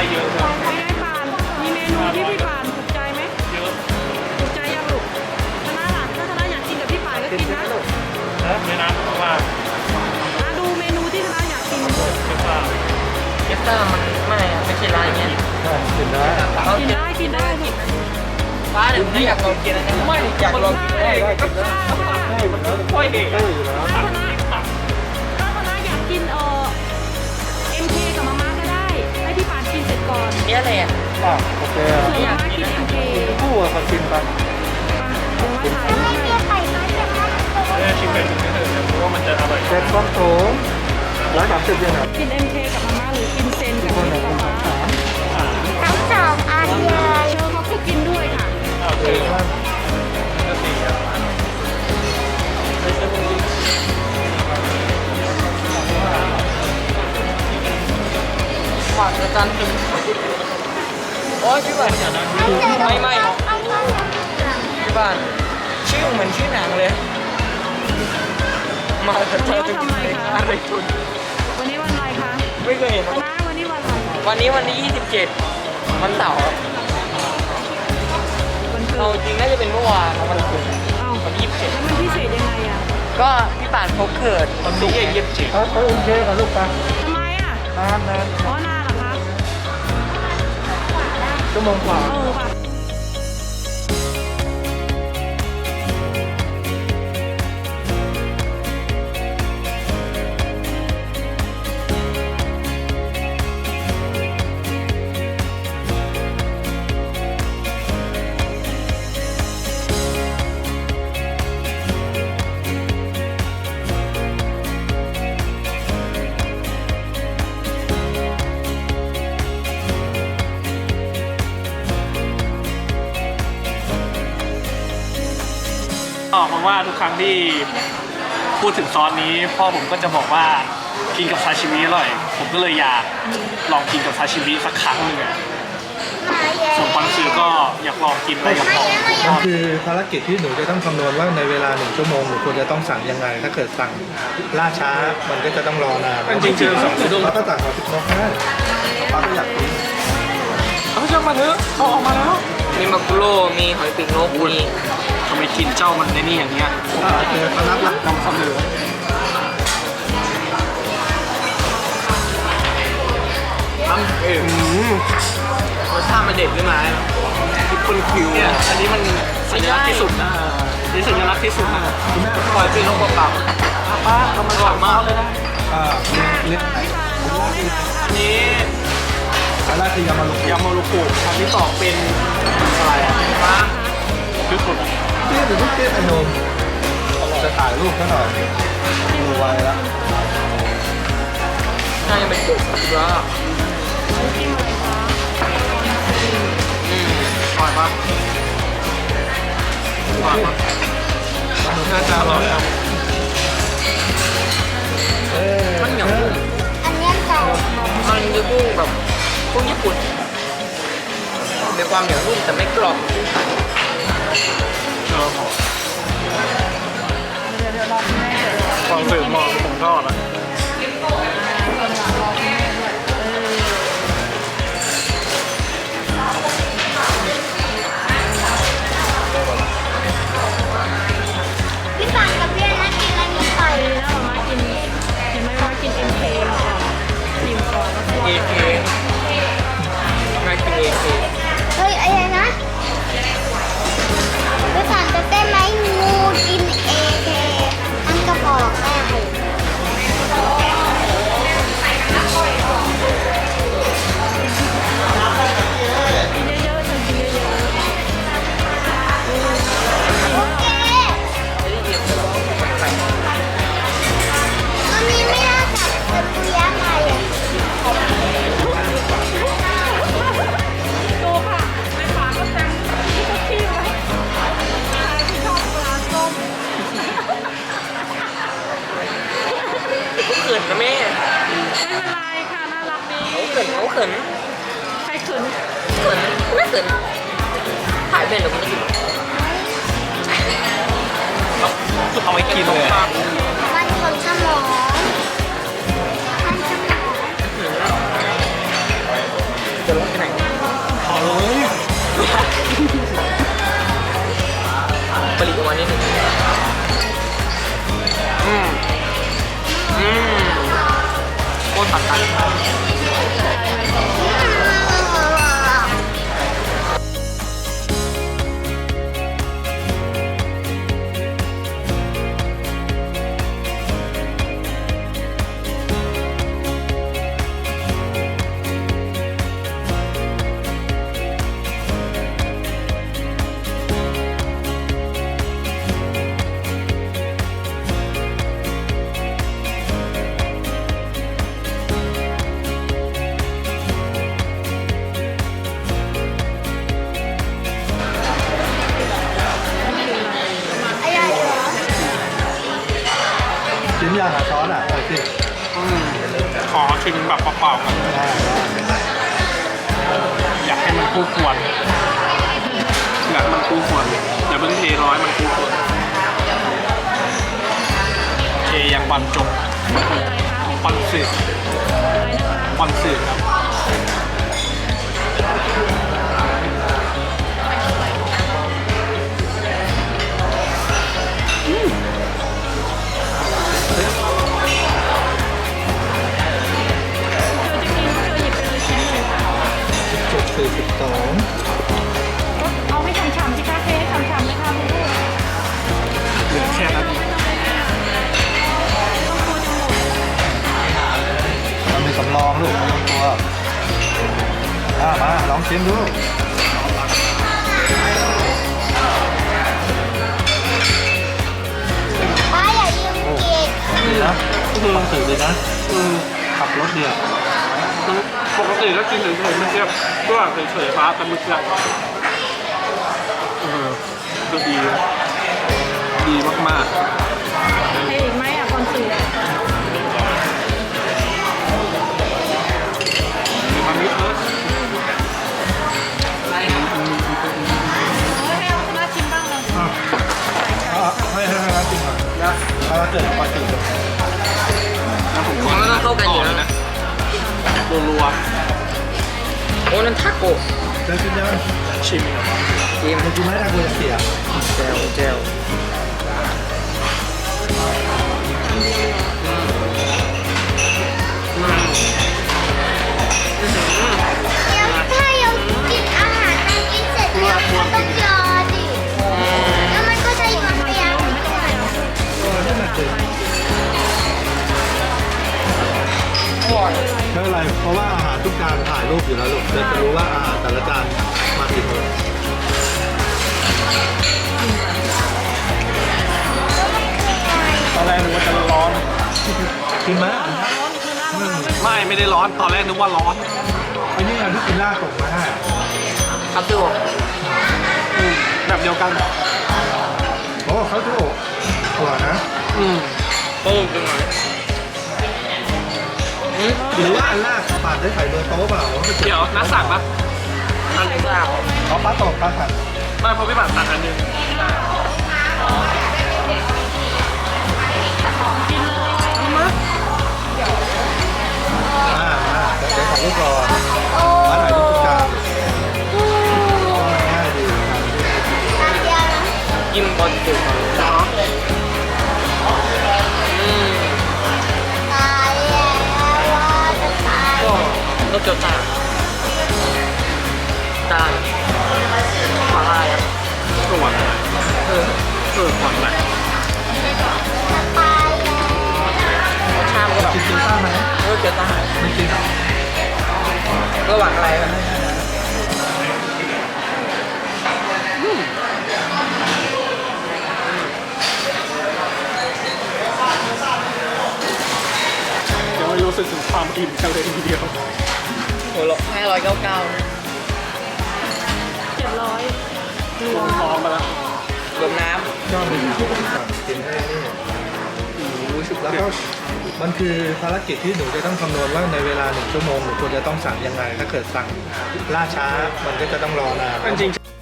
ได้เยอะเลยไม่ได้ปาน มีเมนูที่พี่ปานถูกใจไหมเยอะถูกใจยังลูกคณะหลักถ้าคณะอยากกินกับพี่ปานก็กินนะนะไม่นะเพราะว่ามาดูเมนูที่คณะอยากกินไม่ทราบเจสเตอร์มันไม่อะไม่ใช่ร้านเนี้ยกินได้เขากินจะได้กินได้ลูกฟ้าเดี๋ยวไม่อยากลองกินอะไรไม่อยากลองกินได้อะไรถ้าถ้าค่อยเด็ก ได้อยู่แล้ว ถ้าคณะ กินเสร็จก่อนนี่อะไรอะอะโอเคเผื่อมาม่ากิน MK คู่อะเขากินไปเดี๋ยวมาถ่ายรูปให้ไม่ได้ชิมเป็นไม่เถอะเพราะว่ามันจะอร่อยเจ็ดความสูงร้อยสามสิบยังครับกิน MK กับมาม่าหรือกินเซนกับคนไหนพี่คนป๊าสามป๊าสามทั้งสองอันเลยเชิญเขาก็กินด้วยค่ะโอเคเออก็สี่ครับหวานกระจันถึง โอ้ยพี่บ้านไม่ไม่พี่อบ้านชื่อเหมือนชื่อหนังเลย มาเถอะเธอถึงอะไรคุณวันนี้วันอะไรคะไม่เคยเห็นคณะวันนี้วันอะไรวันนี้วันที่ 27 วันเสาร์ครับวันเกิเราจริงน่าจะเป็นเมื่อวานวันศุกร์วันที่27แล้วมันพิเศษยังไงอะก็พี่ป่านเขาเกิดวันศุกร์ยี่สิบเจ็ดเขาเขาโอเคกับลูกไปทำไมอะนานนาน อ๋อนานเหรอคะชั่วโมงกว่าเออค่ะอ๋อเพราะว่าทุกครั้งที่พูดถึงซอสนี้ พ่อผมก็จะบอกว่ากินกับซาชิมิอร่อย ผมก็เลยอยากลองกินกับซาชิมิสักครั้งหนึ่งอะมาเย้ส่วนปังซือก็อยากลองกินอะไรกับพ่อมันคือภารกิจที่หนูจะต้องคำนวณว่าในเวลาหนึ่งชั่วโมงหนูควรจะต้องสั่งยังไง ถ้าเกิดสั่งล่าช้ามันก็จะต้องรอนานจริงๆๆสั่งอุด้งเราก็สั่งขอสิบโมงได้ป้าก็อยากกินเอาเจ้ามาเถอะเอาออกมาแล้วมีมักกุโร่มีหอยปีกนกมี ทำไมกินเจ้ามันในนี่อย่างเงี้ยอ่าโอเคเขารับละนำเสนอทั้งเอวรสชาติมันเด็ดขึ้นมาเลยทุกคนคิวเนี่ยอันนี้มันสัญลักษณ์ที่สุดนะนี่สัญลักษณ์ที่สุดนะหอยปีกนกเปล่าป้าเรามาถอดมาเลยนะอ่าเรียกพี่ปานน้องแนะนำอันนี้อะไรคือยามาลุกยำโมรุกุอันที่สองเป็นายรูปซะหน่อยดูไว้ละน่าจะเป็นจุกแล้วจิ้มอะไรคะอืมอร่อยปะอร่อยปะน่าจะอร่อยครับเอ๊ะมันเหนียวนุ่มอันนี้เก่ามันคือกุ้งแบบกุ้งญี่ปุ่นมีความเหนียวนุ่มแต่ไม่กรอบกุ้งไทย เออควา ขินใครเขินเขินไม่เขินถ่ายเป็นหรือไม่กินเอาไว้กินเลย ชิ้นยางอะซอสอะไปสิอืมขอชิมแบบเปล่าๆกันได้อยากให้มันคู่ควรอยากให้มันคู่ควรอย่าเพิ่งเทร้อยมันคู่ควรเทอย่างบรรจบนี่คือนสิร์ตอะไรนะคอนสิบครับ สี่สิบสองเอาให้ฉ่ำๆสิคะเทให้ฉ่ำๆเลยค่ะคุณลูกเหลือแค่นั้นมันมีสำรองลูกไม่ต้องกลัวอะมาลองชิมดูป้าอย่าลืมกินดีนะต้อลองถือเลยนะอืมขับรถเดียว ปกติก็กินเฉยๆไม่เทียบก็เฉยๆฟ้าแต่เมื่อกี้เออก็ดีนะ นั่นทาโกะเจอกินยังๆชิมครับจริงเมื่อกี้ไม่ได้กูจะเสียเจลเจลยังถ้ายังกินอาหารการกินเสร็จแล้วก็ต้องรอดิแล้วมันก็จะหยุดเรียนเออนี่มันเจ๋งอร่อยไม่เป็นไรเพราะว่าอาหาร ทุกจานถ่ายรูปอยู่แล้วลูกเดี๋ยวจะรู้ว่าอาหารแต่ละจานมากี่คนตอนแรกนึกว่าจะร้อนกินไหมไม่ไม่ได้ร้อนตอนแรกนึกว่าร้อนไอ้นี่อันที่กินล่าส่งมาให้ครับตัวอืมแบบเดียวกันโอ้เขาถูกอร่อยนะ อืมโอ้จริงไหมอืม หรือว่าอันแรกปาดได้ไข่เบอร์โต๊ะเปล่าเดี๋ยวนัดสั่งปะอันที่สามเขาปลาตกปลาขัดไม่เพราะพี่บัตรสั่งอันหนึงอ่าอ่าเดี๋ยวถ่ายรูปก่อนโอ้มาถ่ายรูปทุกจานง่ายดีตามเดียวนะยิ้มบอลจุด ก็รถจดตาตาปลาอะไรอะก็หวานอะไรเออเออหวานอะไรจะตายแล้วรสชาติมันก็แบบกินกินข้าวไหมเออเจอตาไม่กินเหรอระหว่างอะไรกันยังไม่รู้สึกถึงความอิ่มกันเลยทีเดียว โอ้โหแค่ร้อยเก้าเก้าเจ็ดร้อยลงท้องไปแล้วรวมน้ชอบเลยสั่งกินให้นี่รู้สึกแล้วก็มันคือภารกิจที่หนูจะต้องคำนวณว่าในเวลาหนึ่งชั่วโมงหนูควรจะต้องสั่งยังไง ถ้าเกิดสั่งล่าช้ามันก็จะต้องรอนานจริงๆ